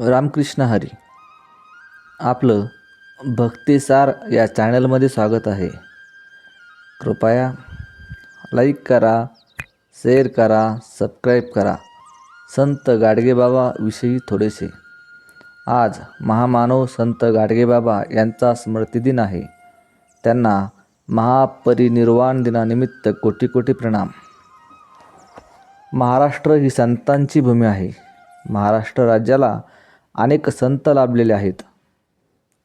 रामकृष्ण हरी. आपलं भक्तिसार या चॅनलमध्ये स्वागत आहे. कृपया लाईक करा शेअर करा सबस्क्राईब करा. संत गाडगेबाबाविषयी थोडेसे. आज महामानव संत गाडगेबाबा यांचा स्मृतिदिन आहे. त्यांना महापरिनिर्वाण दिनानिमित्त कोटी कोटी प्रणाम. महाराष्ट्र ही संतांची भूमी आहे. महाराष्ट्र राज्याला अनेक संत लाभलेले आहेत.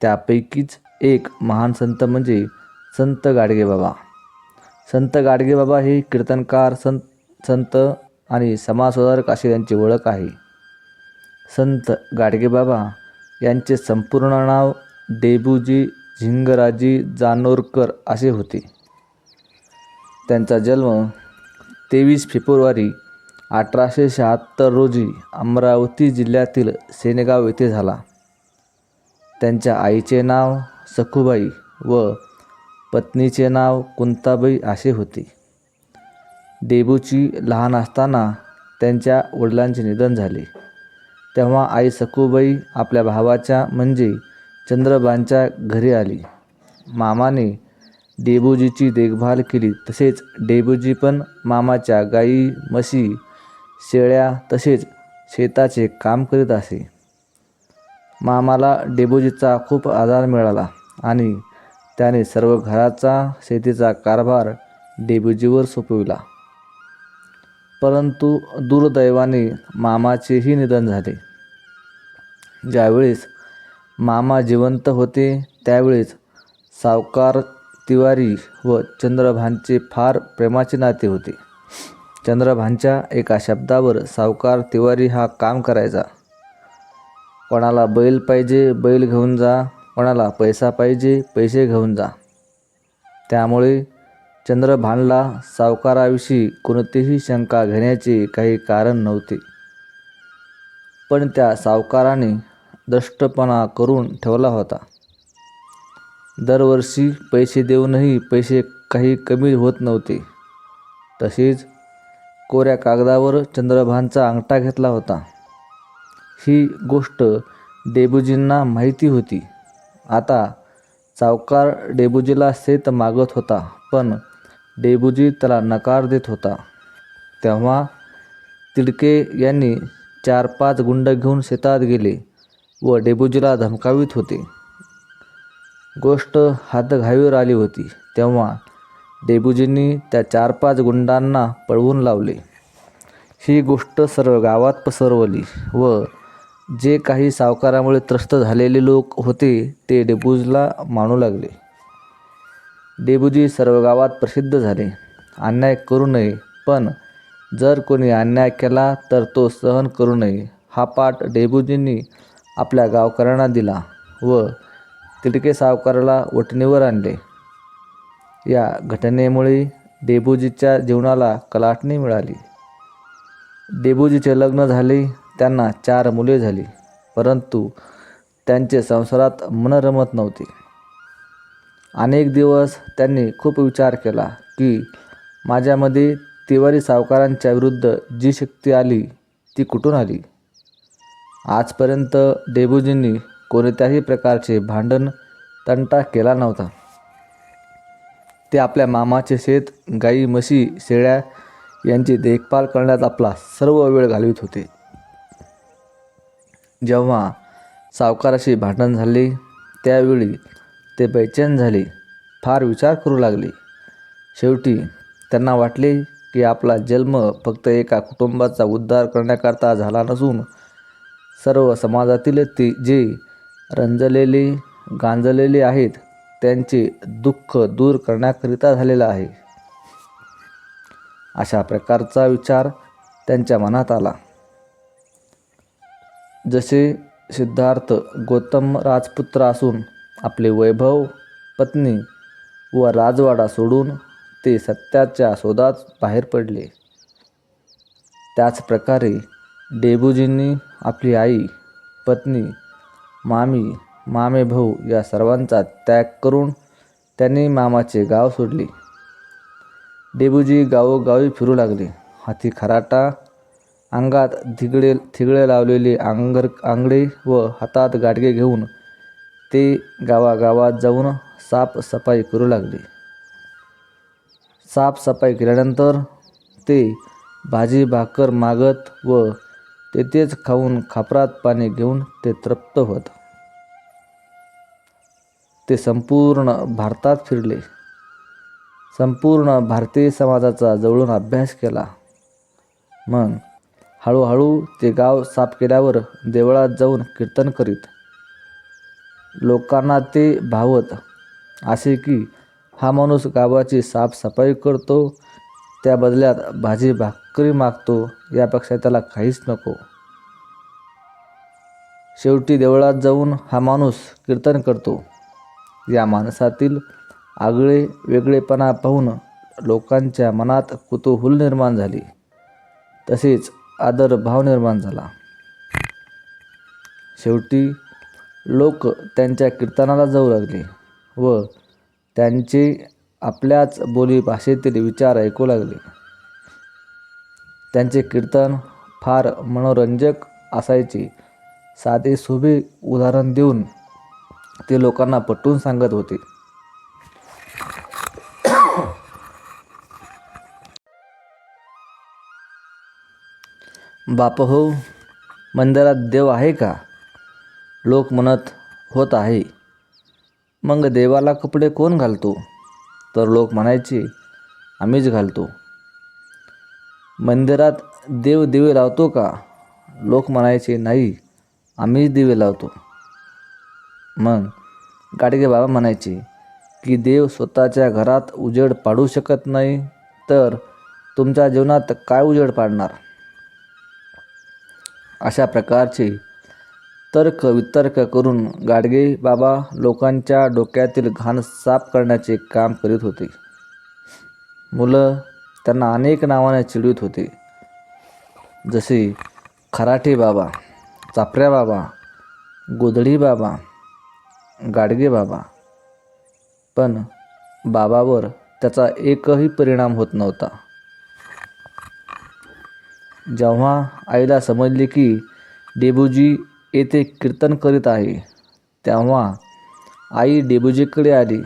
त्यापैकीच एक महान संत म्हणजे संत गाडगेबाबा संत गाडगेबाबा हे कीर्तनकार संत संत आणि समाजसुधारक असे त्यांची ओळख आहे. संत गाडगेबाबा यांचे संपूर्ण नाव डेबूजी झिंगराजी जानोरकर असे होते. त्यांचा जन्म तेवीस फेब्रुवारी अठराशे शहात्तर रोजी अमरावती जिल्ह्यातील सेनेगाव येथे झाला. त्यांच्या आईचे नाव सखुबाई व पत्नीचे नाव कुंताबाई असे होते. डेबूची लहान असताना त्यांच्या वडिलांचे निधन झाले. तेव्हा आई सखुबाई आपल्या भावाच्या म्हणजे चंद्रबांच्या घरी आली. मामाने डेबूजीची देखभाल केली. तसेच डेबूजी पण मामाच्या गाई म्हशी शेळ्या तसेच शेताचे काम करीत असे. मामाला डेबूजीचा खूप आधार मिळाला आणि त्याने सर्व घराचा शेतीचा कारभार डेबूजीवर सोपविला. परंतु दुर्दैवाने मामाचेही निधन झाले. ज्यावेळेस मामा जिवंत होते त्यावेळेस सावकार तिवारी व चंद्रभानचे फार प्रेमाचे नाते होते. चंद्रभानच्या एका शब्दावर सावकार तिवारी हा काम करायचा. कोणाला बैल पाहिजे बैल घेऊन जा. कोणाला पैसा पाहिजे पैसे घेऊन जा. त्यामुळे चंद्रभानला सावकाराविषयी कोणतीही शंका घेण्याचे काही कारण नव्हते. पण त्या सावकाराने दष्टपणा करून ठेवला होता. दरवर्षी पैसे देऊनही पैसे काही कमी होत नव्हते. तसेच कोऱ्या कागदावर चंद्रभानचा अंगठा घेतला होता. ही गोष्ट डेबूजींना माहिती होती. आता सावकार डेबूजीला शेत मागत होता पण डेबूजी त्याला नकार देत होता. तेव्हा तिडके यांनी चार पाच गुंड घेऊन शेतात गेले व डेबूजीला धमकावित होते. गोष्ट हातघाईवर आली होती. तेव्हा डेबूजींनी त्या चार पाच गुंडांना पळवून लावले. ही गोष्ट सर्व गावात पसरवली व जे काही सावकारामुळे त्रस्त झालेले लोक होते ते डेबूजला मानू लागले. डेबूजी सर्व गावात प्रसिद्ध झाले. अन्याय करू नये पण जर कोणी अन्याय केला तर तो सहन करू नये हा पाठ डेबूजींनी आपल्या गावकऱ्यांना दिला व तिडके सावकाराला वटणीवर आणले. या घटनेमुळे डेबूजीच्या जीवनाला कलाटणी मिळाली. डेबूजीचे लग्न झाले त्यांना चार मुले झाली परंतु त्यांचे संसारात मन रमत नव्हते. अनेक दिवस त्यांनी खूप विचार केला की माझ्यामध्ये तिवारी सावकारांच्या विरुद्ध जी शक्ती आली ती कुठून आली? आजपर्यंत डेबूजींनी कोणत्याही प्रकारचे भांडण तंटा केला नव्हता. ते आपल्या मामाचे शेत गाई म्हशी शेळ्या यांची देखभाल करण्यात आपला सर्व वेळ घालवित होते. जेव्हा सावकाराशी भांडण झाले त्यावेळी ते बेचैन झाले फार विचार करू लागले. शेवटी त्यांना वाटले की आपला जन्म फक्त एका कुटुंबाचा उद्धार करण्याकरता झाला नसून सर्व समाजातील ते जे रंजलेले गांजलेले आहेत त्यांचे दुःख दूर करण्याकरिता झालेला आहे. अशा प्रकारचा विचार त्यांच्या मनात आला. जसे सिद्धार्थ गौतम राजपुत्र असून आपले वैभव पत्नी व राजवाडा सोडून ते सत्याच्या शोधात बाहेर पडले. त्याचप्रकारे डेबूजींनी आपली आई पत्नी मामी मामे भाऊ या सर्वांचा त्याग करून त्यांनी मामाचे गाव सोडले. डेबूजी गावोगावी फिरू लागले. हाती खराटा अंगात धिगडे थिगळे लावलेले आंगर आंगडे व हातात गाडगे घेऊन ते गावागावात जाऊन साफसफाई करू लागले. साफसफाई केल्यानंतर ते भाजी भाकर मागत व तेथेच खाऊन खापरात पाणी घेऊन ते तृप्त होत. ते संपूर्ण भारतात फिरले. संपूर्ण भारतीय समाजाचा जवळून अभ्यास केला. मग हळूहळू ते गाव साफ केल्यावर देवळात जाऊन कीर्तन करीत. लोकांना ते भावत असे की हा माणूस गावाची साफसफाई करतो त्या बदल्यात भाजी भाकरी मागतो यापेक्षा त्याला काहीच नको. शेवटी देवळात जाऊन हा माणूस कीर्तन करतो. या माणसातील आगळे वेगळेपणा पाहून लोकांच्या मनात कुतूहल निर्माण झाली. तसेच आदर भाव निर्माण झाला. शेवटी लोक त्यांच्या कीर्तनाला जाऊ लागले व त्यांचे आपल्याच बोली भाषेतील विचार ऐकू लागले. त्यांचे कीर्तन फार मनोरंजक असायचे. साधे सोबे उदाहरण देऊन ते लोकांना पटवून सांगत होते. बाप हो मंदिरात देव आहे का? लोक म्हणत होत आहे. मग देवाला कपडे कोण घालतो? तर लोक म्हणायचे आम्हीच घालतो. मंदिरात देव दिवे लावतो का? लोक म्हणायचे नाही आम्हीच दिवे लावतो. मग गाडगे बाबा म्हणायचे की देव स्वतःच्या घरात उजेड पाडू शकत नाही तर तुमच्या जीवनात काय उजेड पाडणार? अशा प्रकारचे तर्क वितर्क करून गाडगे बाबा लोकांच्या डोक्यातील घाण साफ करण्याचे काम करीत होते. मुलं त्यांना अनेक नावाने चिडवित होते. जसे खराटे बाबा चापऱ्या बाबा गोधडी बाबा गाडगे बाबा. पण बाबावर त्याचा एकही परिणाम होत नव्हता. जेव्हा आईला समजले की डेबूजी येथे कीर्तन करीत आहे तेव्हा आई डेबूजीकडे आली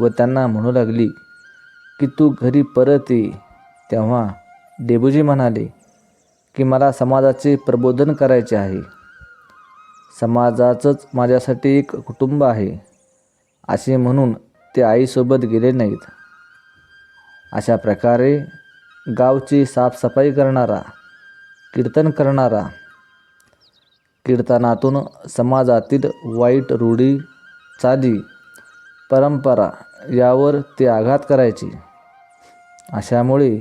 व त्यांना म्हणू लागली की तू घरी परत ये. तेव्हा डेबूजी म्हणाले की मला समाजाचे प्रबोधन करायचे आहे. समाजाचंच माझ्यासाठी एक कुटुंब आहे असे म्हणून ते आईसोबत गेले नाहीत. अशा प्रकारे गावची साफसफाई करणारा कीर्तन करणारा कीर्तनातून समाजातील वाईट रूढी चाली परंपरा यावर ते आघात करायचे. अशामुळे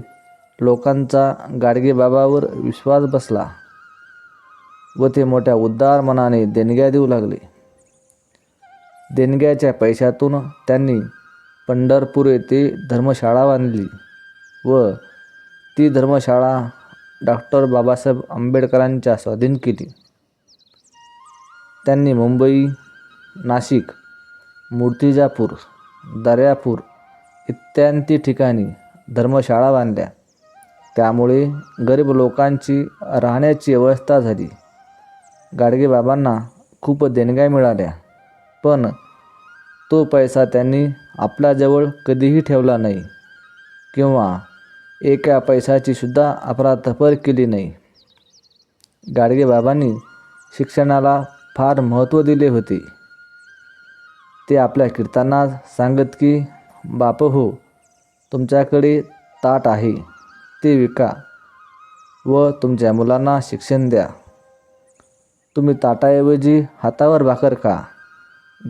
लोकांचा गाडगेबाबावर विश्वास बसला. व ते मोठ्या उद्दार मनाने देणग्या देऊ लागले. देणग्याच्या पैशातून त्यांनी पंढरपूर येथे धर्मशाळा बांधली व ती धर्मशाळा डॉक्टर बाबासाहेब आंबेडकरांच्या स्वाधीन केली. त्यांनी मुंबई नाशिक मूर्तिजापूर दर्यापूर इत्यादी ठिकाणी धर्मशाळा बांधल्या. त्यामुळे गरीब लोकांची राहण्याची व्यवस्था झाली. गाडगेबाबांना खूप देणग्या मिळाल्या. पण तो पैसा त्यांनी आपल्याजवळ कधीही ठेवला नाही किंवा एका पैशाची सुद्धा अफरातफर केली नाही. गाडगेबाबांनी शिक्षणाला फार महत्त्व दिले होते. ते आपल्या कीर्तनात सांगत की बाप हो तुमच्याकडे ताट आहे ते विका व तुमच्या मुलांना शिक्षण द्या. तुम्ही ताटाऐवजी हातावर भाकर खा.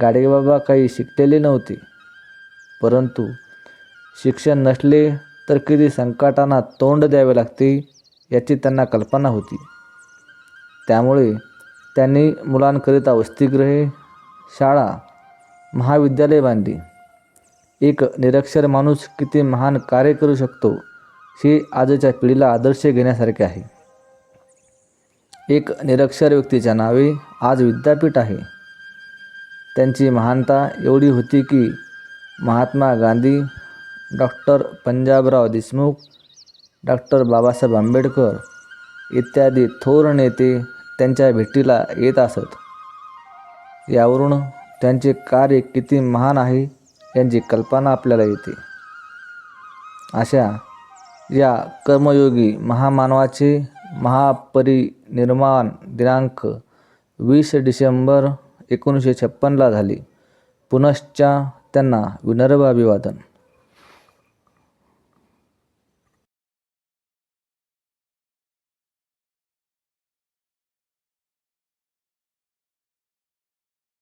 गाडगेबाबा काही शिकलेले नव्हते. परंतु शिक्षण नसले तर किती संकटांना तोंड द्यावे लागते याची त्यांना कल्पना होती. त्यामुळे त्यांनी मुलांकरिता वसतिगृहे शाळा महाविद्यालय बांधली. एक निरक्षर माणूस किती महान कार्य करू शकतो हे आजच्या पिढीला आदर्श घेण्यासारखे आहे. एक निरक्षर व्यक्तीच्या नावे आज विद्यापीठ आहे. त्यांची महानता एवढी होती की महात्मा गांधी डॉक्टर पंजाबराव देशमुख डॉक्टर बाबासाहेब आंबेडकर इत्यादी थोर नेते त्यांच्या भेटीला येत असत. यावरून त्यांचे कार्य किती महान आहे यांची कल्पना आपल्याला येते. अशा या कर्मयोगी महामानवाचे महापरिनिर्वाण दिनांक वीस डिसेंबर एकोणीसशे छप्पनला झाली. पुनश्च त्यांना विनर्भ अभिवादन